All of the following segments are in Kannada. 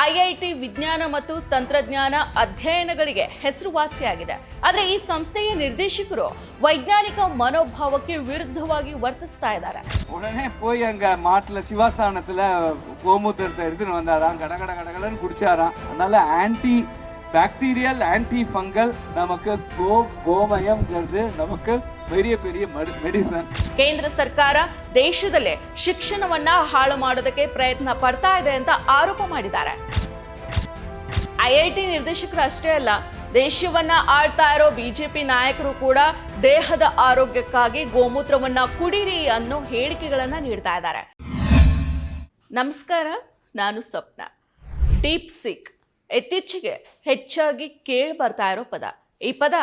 ಐಐಟಿ ವಿಜ್ಞಾನ ಮತ್ತು ತಂತ್ರಜ್ಞಾನ ಅಧ್ಯಯನಗಳಿಗೆ ಹೆಸರುವಾಸಿಯಾಗಿದೆ ಆದರೆ ಈ ಸಂಸ್ಥೆಯ ನಿರ್ದೇಶಕರು ವೈಜ್ಞಾನಿಕ ಮನೋಭಾವಕ್ಕೆ ವಿರುದ್ಧವಾಗಿ ವರ್ತಿಸ್ತಾ ಇದ್ದಾರೆ உடனே போய் அங்க மாட்டுல சிவாஸ்தானத்துல கோமூத்திரத்தை எடுத்துன்னு வந்தாராம் கட கட கடகடன்னு குடிச்சாராம் அதனால ஆன்டி பாக்டீரியல் ஆன்டி ஃபங்கல் நமக்கு கோ கோமயம்ங்கிறது நமக்கு பெரிய பெரிய மெடிசன் ಕೇಂದ್ರ ಸರ್ಕಾರ ದೇಶದಲ್ಲೇ ಶಿಕ್ಷಣವನ್ನ ಹಾಳು ಮಾಡೋದಕ್ಕೆ ಪ್ರಯತ್ನ ಪಡ್ತಾ ಇದೆ ಅಂತ ಆರೋಪ ಮಾಡಿದ್ದಾರೆ ಐಐಟಿ ನಿರ್ದೇಶಕರು ಅಷ್ಟೇ ಅಲ್ಲ ದೇಶವನ್ನ ಆಳ್ತಾ ಇರೋ ಬಿಜೆಪಿ ನಾಯಕರು ಕೂಡ ದೇಹದ ಆರೋಗ್ಯಕ್ಕಾಗಿ ಗೋಮೂತ್ರವನ್ನ ಕುಡಿರಿ ಅನ್ನೋ ಹೇಳಿಕೆಗಳನ್ನ ನೀಡ್ತಾ ಇದ್ದಾರೆ ನಮಸ್ಕಾರ ನಾನು ಸ್ವಪ್ನ ಡೀಪ್ ಸಿಕ್ ಇತ್ತೀಚೆಗೆ ಹೆಚ್ಚಾಗಿ ಕೇಳಿ ಬರ್ತಾ ಇರೋ ಪದ. ಈ ಪದ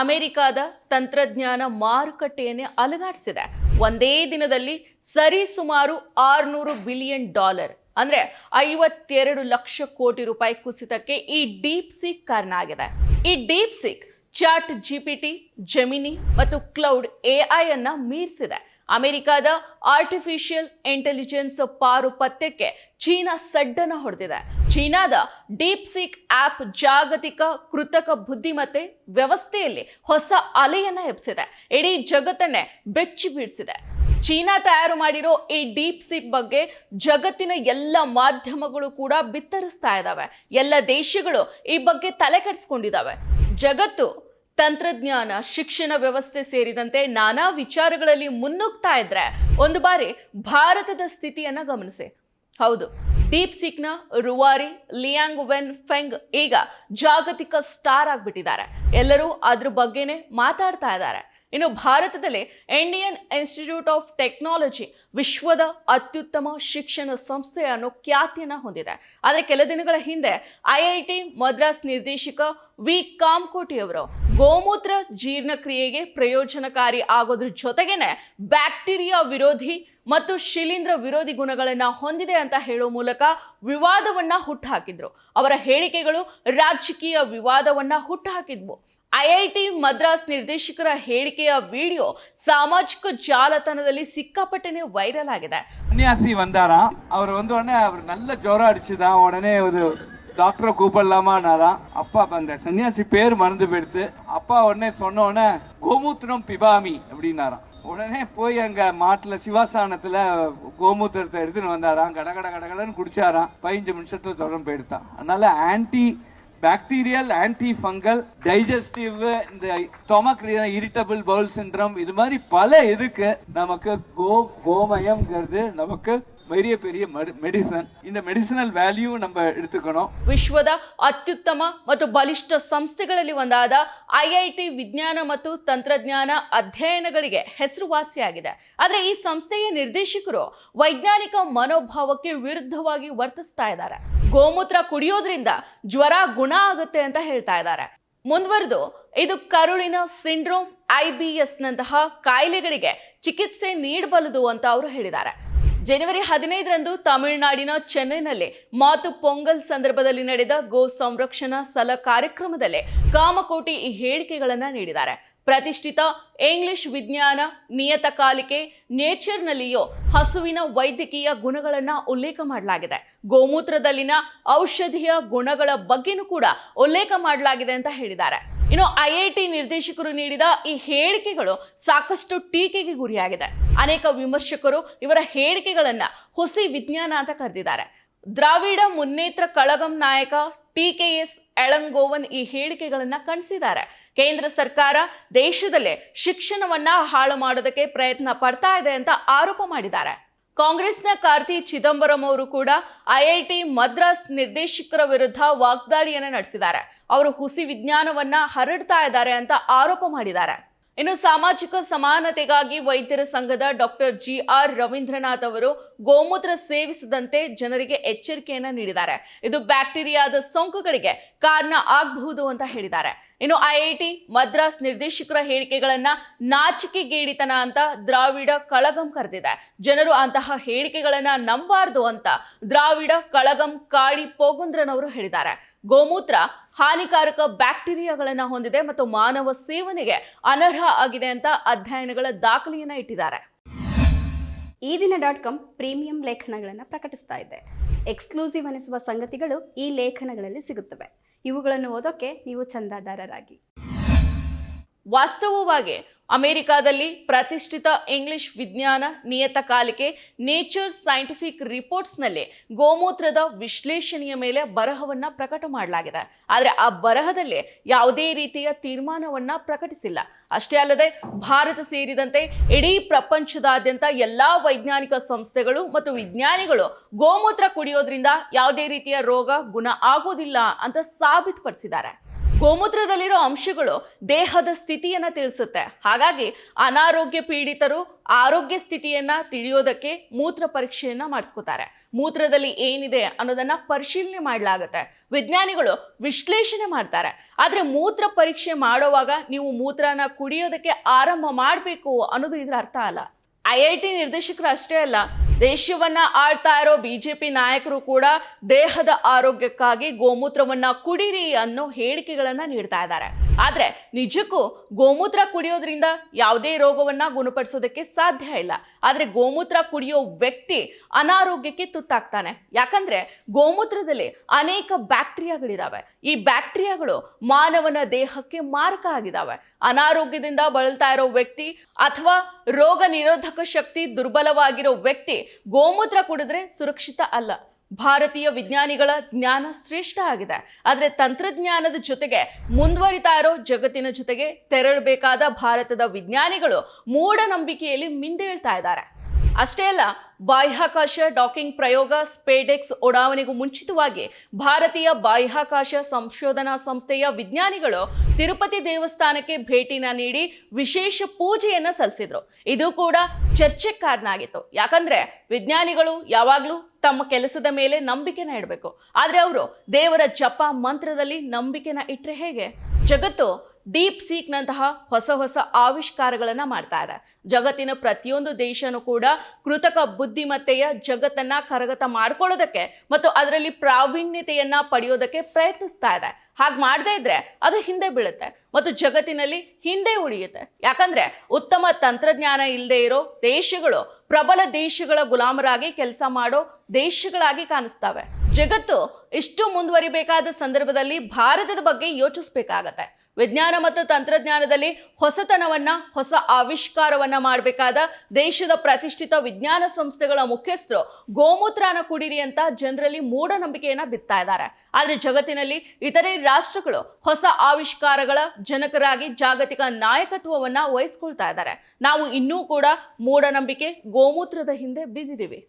ಅಮೆರಿಕಾದ ತಂತ್ರಜ್ಞಾನ ಮಾರುಕಟ್ಟೆಯನ್ನೇ ಅಲುಗಾಡಿಸಿದೆ. ಒಂದೇ ದಿನದಲ್ಲಿ ಸರಿ ಸುಮಾರು ಆರುನೂರು ಬಿಲಿಯನ್ ಡಾಲರ್, ಅಂದ್ರೆ ಐವತ್ತೆರಡು ಲಕ್ಷ ಕೋಟಿ ರೂಪಾಯಿ ಕುಸಿತಕ್ಕೆ ಈ ಡೀಪ್ ಸಿಕ್ ಕಾರಣ ಆಗಿದೆ. ಈ deep seek chat GPT Gemini ಮತ್ತು ಕ್ಲೌಡ್ ಎಐ ಅನ್ನ ಮೀರಿಸಿದೆ. ಅಮೆರಿಕದ ಆರ್ಟಿಫಿಷಿಯಲ್ ಇಂಟೆಲಿಜೆನ್ಸ್ ಪಾರು ಪತ್ಯಕ್ಕೆ ಚೀನಾ ಸಡ್ಡನ ಹೊಡೆದಿದೆ. ಚೀನಾದ ಡೀಪ್ ಸಿಕ್ ಆಪ್ ಜಾಗತಿಕ ಕೃತಕ ಬುದ್ಧಿಮತ್ತೆ ವ್ಯವಸ್ಥೆಯಲ್ಲಿ ಹೊಸ ಅಲೆಯನ್ನ ಎಬ್ಸಿದೆ. ಇಡೀ ಜಗತ್ತನ್ನೇ ಬೆಚ್ಚಿ ಬೀಳಿಸಿದೆ. ಚೀನಾ ತಯಾರು ಮಾಡಿರೋ ಈ ಡೀಪ್ ಸಿಕ್ ಬಗ್ಗೆ ಜಗತ್ತಿನ ಎಲ್ಲ ಮಾಧ್ಯಮಗಳು ಕೂಡ ಬಿತ್ತರಿಸ್ತಾ ಇದ್ದಾವೆ ಎಲ್ಲ ದೇಶಗಳು ಈ ಬಗ್ಗೆ ತಲೆ ಕೆಡಿಸ್ಕೊಂಡಿದ್ದಾವೆ ಜಗತ್ತು, ತಂತ್ರಜ್ಞಾನ, ಶಿಕ್ಷಣ ವ್ಯವಸ್ಥೆ ಸೇರಿದಂತೆ ನಾನಾ ವಿಚಾರಗಳಲ್ಲಿ ಮುನ್ನುಗ್ತಾ ಇದ್ರೆ ಒಂದು ಬಾರಿ ಭಾರತದ ಸ್ಥಿತಿಯನ್ನ ಗಮನಿಸಿ. ಹೌದು. ಡೀಪ್ ಸಿಕ್ನ, ರುವಾರಿ, ಲಿಯಾಂಗ್ ವೆನ್ ಫೆಂಗ್ ಈಗ ಜಾಗತಿಕ ಸ್ಟಾರ್ ಆಗಿಬಿಟ್ಟಿದ್ದಾರೆ. ಎಲ್ಲರೂ ಅದ್ರ ಬಗ್ಗೆನೇ ಮಾತಾಡ್ತಾ ಇದ್ದಾರೆ. ಇನ್ನು ಭಾರತದಲ್ಲಿ ಇಂಡಿಯನ್ ಇನ್ಸ್ಟಿಟ್ಯೂಟ್ ಆಫ್ ಟೆಕ್ನಾಲಜಿ ವಿಶ್ವದ ಅತ್ಯುತ್ತಮ ಶಿಕ್ಷಣ ಸಂಸ್ಥೆ ಅನ್ನೋ ಖ್ಯಾತಿಯನ್ನು ಹೊಂದಿದೆ. ಆದರೆ ಕೆಲ ದಿನಗಳ ಹಿಂದೆ ಐ ಐ ಟಿ ಮದ್ರಾಸ್ ನಿರ್ದೇಶಕ ವಿ ಕಾಮಕೋಟಿಯವರು ಗೋಮೂತ್ರ ಜೀರ್ಣಕ್ರಿಯೆಗೆ ಪ್ರಯೋಜನಕಾರಿ ಆಗೋದ್ರ ಜೊತೆಗೇನೆ ಬ್ಯಾಕ್ಟೀರಿಯಾ ವಿರೋಧಿ ಮತ್ತು ಶಿಲೀಂಧ್ರ ವಿರೋಧಿ ಗುಣಗಳನ್ನ ಹೊಂದಿದೆ ಅಂತ ಹೇಳೋ ಮೂಲಕ ವಿವಾದವನ್ನ ಹುಟ್ಟುಹಾಕಿದ್ರು ಅವರ ಹೇಳಿಕೆಗಳು ರಾಜಕೀಯ ವಿವಾದವನ್ನ ಹುಟ್ಟುಹಾಕಿದ್ವು ಐಐಟಿ ಮದ್ರಾಸ್ ನಿರ್ದೇಶಕರ ಹೇಳಿಕೆಯ ವಿಡಿಯೋ ಸಾಮಾಜಿಕ ಜಾಲತಾಣದಲ್ಲಿ ಸಿಕ್ಕಾಪಟ್ಟೆನೆ ವೈರಲ್ ಆಗಿದೆ சன்னியாசி வந்தாராம் அவர் வந்த உடனே அவர் நல்ல ஜுரம் அடிச்சுதான் உடனே ஒரு டாக்டரை கூப்பிடலாமான்னாராம் அப்பா அந்த சன்னியாசி பேர் மறந்து போயிடுத்து அப்பா உடனே சொன்ன உடனே கோமூத்திரம் பிபாமி அப்படின்னாராம் உடனே போய் அங்க மாட்டுல சிவாஸ்தானத்துல கோமூத்திரத்தை எடுத்துன்னு வந்தாராம். கட கட கடகடன்னு குடிச்சாராம். பதினஞ்சு நிமிஷத்துல தொடர்ந்து போயிடுத்தான் அதனால anti bacterial anti fungal digestive இந்த ஸ்டொமக் இரிட்டபிள் பவுல் சின்ரம் இது மாதிரி பல இதுக்கு நமக்கு கோ கோமயம்ங்கிறது நமக்கு பெரிய பெரிய மெடிசன் இந்த மெடிசனல் வேல்யூ நம்ம எடுத்துக்கணும் ವಿಶ್ವದ ಅತ್ಯುತ್ತಮ ಮತ್ತು ಬಲಿಷ್ಠ ಸಂಸ್ಥೆಗಳಲ್ಲಿ ಒಂದಾದ ಐಐಟಿ ವಿಜ್ಞಾನ ಮತ್ತು ತಂತ್ರಜ್ಞಾನ ಅಧ್ಯಯನಗಳಿಗೆ ಹೆಸರುವಾಸಿಯಾಗಿದೆ ಆದರೆ ಈ ಸಂಸ್ಥೆಯ ನಿರ್ದೇಶಕರು ವೈಜ್ಞಾನಿಕ ಮನೋಭಾವಕ್ಕೆ ವಿರುದ್ಧವಾಗಿ ವರ್ತಿಸ್ತಾ ಇದ್ದಾರೆ ಗೋಮೂತ್ರ ಕುಡಿಯೋದ್ರಿಂದ ಜ್ವರ ಗುಣ ಆಗುತ್ತೆ ಅಂತ ಹೇಳ್ತಾ ಇದ್ದಾರೆ ಮುಂದುವರೆದು ಇದು ಕರುಳಿನ ಸಿಂಡ್ರೋಮ್ ಐ ಬಿ ಎಸ್ನಂತಹ ಕಾಯಿಲೆಗಳಿಗೆ ಚಿಕಿತ್ಸೆ ನೀಡಬಲ್ಲದು ಅಂತ ಅವರು ಹೇಳಿದ್ದಾರೆ ಜನವರಿ ಹದಿನೈದರಂದು ತಮಿಳುನಾಡಿನ ಚೆನ್ನೈನಲ್ಲಿ ಮಾತು ಪೊಂಗಲ್ ಸಂದರ್ಭದಲ್ಲಿ ನಡೆದ ಗೋ ಸಂರಕ್ಷಣಾ ಸಲ ಕಾರ್ಯಕ್ರಮದಲ್ಲಿ ಕಾಮಕೋಟಿ ಈ ಹೇಳಿಕೆಗಳನ್ನು ನೀಡಿದ್ದಾರೆ. ಪ್ರತಿಷ್ಠಿತ ಇಂಗ್ಲಿಷ್ ವಿಜ್ಞಾನ ನಿಯತಕಾಲಿಕೆ ನೇಚರ್ನಲ್ಲಿಯೋ ಹಸುವಿನ ವೈದ್ಯಕೀಯ ಗುಣಗಳನ್ನು ಉಲ್ಲೇಖ ಮಾಡಲಾಗಿದೆ. ಗೋಮೂತ್ರದಲ್ಲಿನ ಔಷಧೀಯ ಗುಣಗಳ ಬಗ್ಗೆನೂ ಕೂಡ ಉಲ್ಲೇಖ ಮಾಡಲಾಗಿದೆ ಅಂತ ಹೇಳಿದ್ದಾರೆ. ಇನ್ನು ಐ ಐ ಟಿ ನಿರ್ದೇಶಕರು ನೀಡಿದ ಈ ಹೇಳಿಕೆಗಳು ಸಾಕಷ್ಟು ಟೀಕೆಗೆ ಗುರಿಯಾಗಿದೆ. ಅನೇಕ ವಿಮರ್ಶಕರು ಇವರ ಹೇಳಿಕೆಗಳನ್ನು ಹುಸಿ ವಿಜ್ಞಾನ ಅಂತ ಕರೆದಿದ್ದಾರೆ. ದ್ರಾವಿಡ ಮುನ್ನೇತ್ರ ಕಳಗಂ ನಾಯಕ ಟಿ ಕೆ ಎಸ್ ಎಳಂಗೋವನ್ ಈ ಹೇಳಿಕೆಗಳನ್ನು ಕಣಿಸಿದ್ದಾರೆ ಕೇಂದ್ರ ಸರ್ಕಾರ ದೇಶದಲ್ಲೇ ಶಿಕ್ಷಣವನ್ನ ಹಾಳು ಮಾಡೋದಕ್ಕೆ ಪ್ರಯತ್ನ ಪಡ್ತಾ ಇದೆ ಅಂತ ಆರೋಪ ಮಾಡಿದ್ದಾರೆ. ಕಾಂಗ್ರೆಸ್ನ ಕಾರ್ತಿ ಚಿದಂಬರಂ ಅವರು ಕೂಡ ಐಐಟಿ ಮದ್ರಾಸ್ ನಿರ್ದೇಶಕರ ವಿರುದ್ಧ ವಾಗ್ದಾಳಿಯನ್ನು ನಡೆಸಿದ್ದಾರೆ. ಅವರು ಹುಸಿ ವಿಜ್ಞಾನವನ್ನ ಹರಡ್ತಾ ಇದ್ದಾರೆ ಅಂತ ಆರೋಪ ಮಾಡಿದ್ದಾರೆ. ಇನ್ನು ಸಾಮಾಜಿಕ ಸಮಾನತೆಗಾಗಿ ವೈದ್ಯರ ಸಂಘದ ಡಾಕ್ಟರ್ ಜಿ ಆರ್ ರವೀಂದ್ರನಾಥ್ ಅವರು ಗೋಮೂತ್ರ ಸೇವಿಸದಂತೆ ಜನರಿಗೆ ಎಚ್ಚರಿಕೆಯನ್ನ ನೀಡಿದ್ದಾರೆ. ಇದು ಬ್ಯಾಕ್ಟೀರಿಯಾದ ಸೋಂಕುಗಳಿಗೆ ಕಾರಣ ಆಗಬಹುದು ಅಂತ ಹೇಳಿದ್ದಾರೆ. ಇನ್ನು ಐಐಟಿ ಮದ್ರಾಸ್ ನಿರ್ದೇಶಕರ ಹೇಳಿಕೆಗಳನ್ನ ನಾಚಿಕೆಗೇಡಿತನ ಅಂತ ದ್ರಾವಿಡ ಕಳಗಂ ಕರೆದಿದೆ. ಜನರು ಅಂತಹ ಹೇಳಿಕೆಗಳನ್ನ ನಂಬಾರ್ದು ಅಂತ ದ್ರಾವಿಡ ಕಳಗಂ ಕಾಡಿ ಪೋಗುಂದ್ರನವರು ಹೇಳಿದ್ದಾರೆ. ಗೋಮೂತ್ರ ಹಾನಿಕಾರಕ ಬ್ಯಾಕ್ಟೀರಿಯಾಗಳನ್ನು ಹೊಂದಿದೆ ಮತ್ತು ಮಾನವ ಸೇವನೆಗೆ ಅನರ್ಹ ಆಗಿದೆ ಅಂತ ಅಧ್ಯಯನಗಳ ದಾಖಲೆಯನ್ನು ಇಟ್ಟಿದ್ದಾರೆ. ಈ ದಿನ ಡಾಟ್ ಕಾಮ್ ಪ್ರೀಮಿಯಂ ಲೇಖನಗಳನ್ನು ಪ್ರಕಟಿಸ್ತಾ ಇದೆ. ಎಕ್ಸ್ಕ್ಲೂಸಿವ್ ಅನಿಸುವ ಸಂಗತಿಗಳು ಈ ಲೇಖನಗಳಲ್ಲಿ ಸಿಗುತ್ತವೆ. ಇವುಗಳನ್ನು ಓದೋಕೆ ನೀವು ಚಂದಾದಾರರಾಗಿ. ವಾಸ್ತವವಾಗಿ ಅಮೆರಿಕಾದಲ್ಲಿ ಪ್ರತಿಷ್ಠಿತ ಇಂಗ್ಲಿಷ್ ವಿಜ್ಞಾನ ನಿಯತಕಾಲಿಕೆ ನೇಚರ್ ಸೈಂಟಿಫಿಕ್ ರಿಪೋರ್ಟ್ಸ್ನಲ್ಲಿ ಗೋಮೂತ್ರದ ವಿಶ್ಲೇಷಣೆಯ ಮೇಲೆ ಬರಹವನ್ನು ಪ್ರಕಟ ಮಾಡಲಾಗಿದೆ. ಆದರೆ ಆ ಬರಹದಲ್ಲಿ ಯಾವುದೇ ರೀತಿಯ ತೀರ್ಮಾನವನ್ನು ಪ್ರಕಟಿಸಿಲ್ಲ. ಅಷ್ಟೇ ಅಲ್ಲದೆ ಭಾರತ ಸೇರಿದಂತೆ ಇಡೀ ಪ್ರಪಂಚದಾದ್ಯಂತ ಎಲ್ಲ ವೈಜ್ಞಾನಿಕ ಸಂಸ್ಥೆಗಳು ಮತ್ತು ವಿಜ್ಞಾನಿಗಳು ಗೋಮೂತ್ರ ಕುಡಿಯೋದ್ರಿಂದ ಯಾವುದೇ ರೀತಿಯ ರೋಗ ಗುಣ ಆಗೋದಿಲ್ಲ ಅಂತ ಸಾಬೀತುಪಡಿಸಿದ್ದಾರೆ. ಗೋಮೂತ್ರದಲ್ಲಿರೋ ಅಂಶಗಳು ದೇಹದ ಸ್ಥಿತಿಯನ್ನ ತಿಳಿಸುತ್ತೆ. ಹಾಗಾಗಿ ಅನಾರೋಗ್ಯ ಪೀಡಿತರು ಆರೋಗ್ಯ ಸ್ಥಿತಿಯನ್ನ ತಿಳಿಯೋದಕ್ಕೆ ಮೂತ್ರ ಪರೀಕ್ಷೆಯನ್ನ ಮಾಡಿಸ್ಕೋತಾರೆ. ಮೂತ್ರದಲ್ಲಿ ಏನಿದೆ ಅನ್ನೋದನ್ನ ಪರಿಶೀಲನೆ ಮಾಡಲಾಗುತ್ತೆ. ವಿಜ್ಞಾನಿಗಳು ವಿಶ್ಲೇಷಣೆ ಮಾಡ್ತಾರೆ. ಆದ್ರೆ ಮೂತ್ರ ಪರೀಕ್ಷೆ ಮಾಡೋವಾಗ ನೀವು ಮೂತ್ರನ ಕುಡಿಯೋದಕ್ಕೆ ಆರಂಭ ಮಾಡಬೇಕು ಅನ್ನೋದು ಇದರ ಅರ್ಥ ಅಲ್ಲ. ಐ ಐ ಟಿ ನಿರ್ದೇಶಕರು ಅಷ್ಟೇ ಅಲ್ಲ ದೇಶವನ್ನ ಆಳ್ತಾ ಇರೋ ಬಿಜೆಪಿ ನಾಯಕರು ಕೂಡ ದೇಹದ ಆರೋಗ್ಯಕ್ಕಾಗಿ ಗೋಮೂತ್ರವನ್ನ ಕುಡಿರಿ ಅನ್ನೋ ಹೇಳಿಕೆಗಳನ್ನ ನೀಡ್ತಾ ಇದ್ದಾರೆ. ಆದ್ರೆ ನಿಜಕ್ಕೂ ಗೋಮೂತ್ರ ಕುಡಿಯೋದ್ರಿಂದ ಯಾವುದೇ ರೋಗವನ್ನು ಗುಣಪಡಿಸೋದಕ್ಕೆ ಸಾಧ್ಯ ಇಲ್ಲ. ಆದರೆ ಗೋಮೂತ್ರ ಕುಡಿಯೋ ವ್ಯಕ್ತಿ ಅನಾರೋಗ್ಯಕ್ಕೆ ತುತ್ತಾಗ್ತಾನೆ. ಯಾಕಂದರೆ ಗೋಮೂತ್ರದಲ್ಲಿ ಅನೇಕ ಬ್ಯಾಕ್ಟೀರಿಯಾಗಳಿದ್ದಾವೆ ಈ ಬ್ಯಾಕ್ಟೀರಿಯಾಗಳು ಮಾನವನ ದೇಹಕ್ಕೆ ಮಾರಕ ಆಗಿದಾವೆ. ಅನಾರೋಗ್ಯದಿಂದ ಬಳಲ್ತಾ ಇರೋ ವ್ಯಕ್ತಿ ಅಥವಾ ರೋಗ ನಿರೋಧಕ ಶಕ್ತಿ ದುರ್ಬಲವಾಗಿರೋ ವ್ಯಕ್ತಿ ಗೋಮೂತ್ರ ಕುಡಿದ್ರೆ ಸುರಕ್ಷಿತ ಅಲ್ಲ. ಭಾರತೀಯ ವಿಜ್ಞಾನಿಗಳ ಜ್ಞಾನ ಶ್ರೇಷ್ಠ ಆಗಿದೆ. ಆದರೆ ತಂತ್ರಜ್ಞಾನದ ಜೊತೆಗೆ ಮುಂದುವರಿತಾ ಇರೋ ಜಗತ್ತಿನ ಜೊತೆಗೆ ತೆರಳಬೇಕಾದ ಭಾರತದ ವಿಜ್ಞಾನಿಗಳು ಮೂಢನಂಬಿಕೆಯಲ್ಲಿ ಮಿಂದೇಳ್ತಾ ಇದ್ದಾರೆ. ಅಷ್ಟೇ ಅಲ್ಲ, ಬಾಹ್ಯಾಕಾಶ ಡಾಕಿಂಗ್ ಪ್ರಯೋಗ ಸ್ಪೇಡೆಕ್ಸ್ ಉಡಾವಣೆಗೂ ಮುಂಚಿತವಾಗಿ ಭಾರತೀಯ ಬಾಹ್ಯಾಕಾಶ ಸಂಶೋಧನಾ ಸಂಸ್ಥೆಯ ವಿಜ್ಞಾನಿಗಳು ತಿರುಪತಿ ದೇವಸ್ಥಾನಕ್ಕೆ ಭೇಟಿನ ನೀಡಿ ವಿಶೇಷ ಪೂಜೆಯನ್ನು ಸಲ್ಲಿಸಿದ್ರು. ಇದು ಕೂಡ ಚರ್ಚೆಗೆ ಕಾರಣ ಆಗಿತ್ತು ಯಾಕಂದ್ರೆ ವಿಜ್ಞಾನಿಗಳು ಯಾವಾಗಲೂ ತಮ್ಮ ಕೆಲಸದ ಮೇಲೆ ನಂಬಿಕೆನ ಇಡಬೇಕು. ಆದರೆ ಅವರು ದೇವರ ಜಪ ಮಂತ್ರದಲ್ಲಿ ನಂಬಿಕೆನ ಇಟ್ಟರೆ ಹೇಗೆ? ಜಗತ್ತು ಡೀಪ್ ಸೀಕ್ನಂತಹ ಹೊಸ ಹೊಸ ಆವಿಷ್ಕಾರಗಳನ್ನು ಮಾಡ್ತಾ ಇದೆ. ಜಗತ್ತಿನ ಪ್ರತಿಯೊಂದು ದೇಶನೂ ಕೂಡ ಕೃತಕ ಬುದ್ಧಿಮತ್ತೆಯ ಜಗತ್ತನ್ನ ಕರಗತ ಮಾಡ್ಕೊಳ್ಳೋದಕ್ಕೆ ಮತ್ತು ಅದರಲ್ಲಿ ಪ್ರಾವೀಣ್ಯತೆಯನ್ನು ಪಡೆಯೋದಕ್ಕೆ ಪ್ರಯತ್ನಿಸ್ತಾ ಇದೆ. ಹಾಗೆ ಮಾಡದೇ ಇದ್ರೆ ಅದು ಹಿಂದೆ ಬೀಳುತ್ತೆ ಮತ್ತು ಜಗತ್ತಿನಲ್ಲಿ ಹಿಂದೆ ಉಳಿಯುತ್ತೆ. ಯಾಕಂದ್ರೆ ಉತ್ತಮ ತಂತ್ರಜ್ಞಾನ ಇಲ್ಲದೆ ಇರೋ ದೇಶಗಳು ಪ್ರಬಲ ದೇಶಗಳ ಗುಲಾಮರಾಗಿ ಕೆಲಸ ಮಾಡೋ ದೇಶಗಳಾಗಿ ಕಾಣಿಸ್ತವೆ. ಜಗತ್ತು ಇಷ್ಟು ಮುಂದುವರಿಬೇಕಾದ ಸಂದರ್ಭದಲ್ಲಿ ಭಾರತದ ಬಗ್ಗೆ ಯೋಚಿಸ್ಬೇಕಾಗತ್ತೆ. ವಿಜ್ಞಾನ ಮತ್ತು ತಂತ್ರಜ್ಞಾನದಲ್ಲಿ ಹೊಸತನವನ್ನ, ಹೊಸ ಆವಿಷ್ಕಾರವನ್ನ ಮಾಡಬೇಕಾದ ದೇಶದ ಪ್ರತಿಷ್ಠಿತ ವಿಜ್ಞಾನ ಸಂಸ್ಥೆಗಳ ಮುಖ್ಯಸ್ಥರು ಗೋಮೂತ್ರನ ಕುಡಿರಿ ಅಂತ ಜನರಲ್ಲಿ ಮೂಢನಂಬಿಕೆಯನ್ನ ಬಿತ್ತಾ ಇದ್ದಾರೆ. ಆದರೆ ಜಗತ್ತಿನಲ್ಲಿ ಇತರೆ ರಾಷ್ಟ್ರಗಳು ಹೊಸ ಆವಿಷ್ಕಾರಗಳ ಜನಕರಾಗಿ ಜಾಗತಿಕ ನಾಯಕತ್ವವನ್ನ ವಹಿಸ್ಕೊಳ್ತಾ ಇದ್ದಾರೆ. ನಾವು ಇನ್ನೂ ಕೂಡ ಮೂಢನಂಬಿಕೆ ಗೋಮೂತ್ರದ ಹಿಂದೆ ಬಿದ್ದಿದ್ದೀವಿ.